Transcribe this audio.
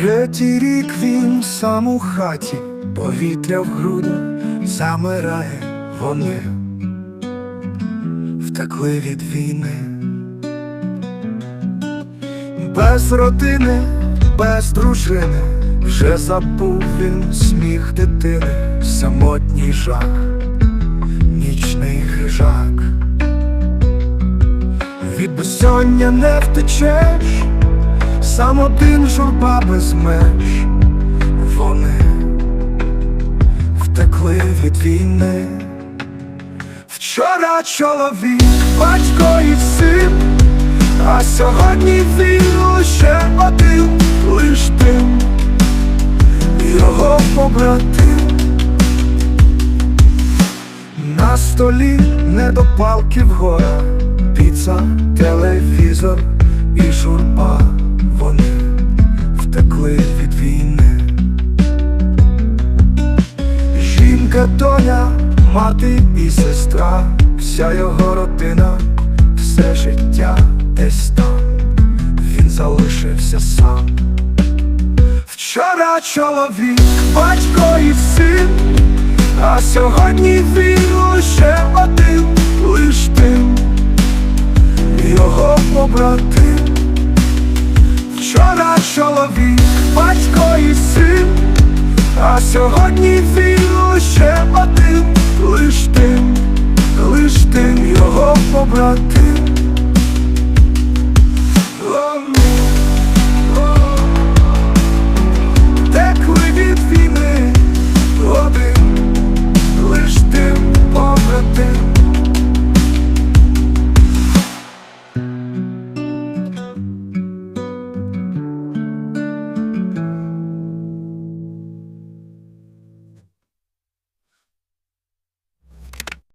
Третій рік він сам у хаті, повітря в груді замирає вони, втекли від війни, без родини, без дружини, вже забув він сміх дитини, самотній жах, нічний хижак. Від безсоння не втечеш, сам один журба без меж, вони втекли від війни. Вчора чоловік, батько і син, а сьогодні він лише один, лиш тим, його побратим. На столі недопалки вгора, піца, телевізор і журба. Жінка, доня, мати і сестра, вся його родина, все життя десь він залишився сам. Вчора чоловік, батько і син, а сьогодні він лише один, лиш тим, його побратим. Вчора чоловік, батько і син, а сьогодні він побратим.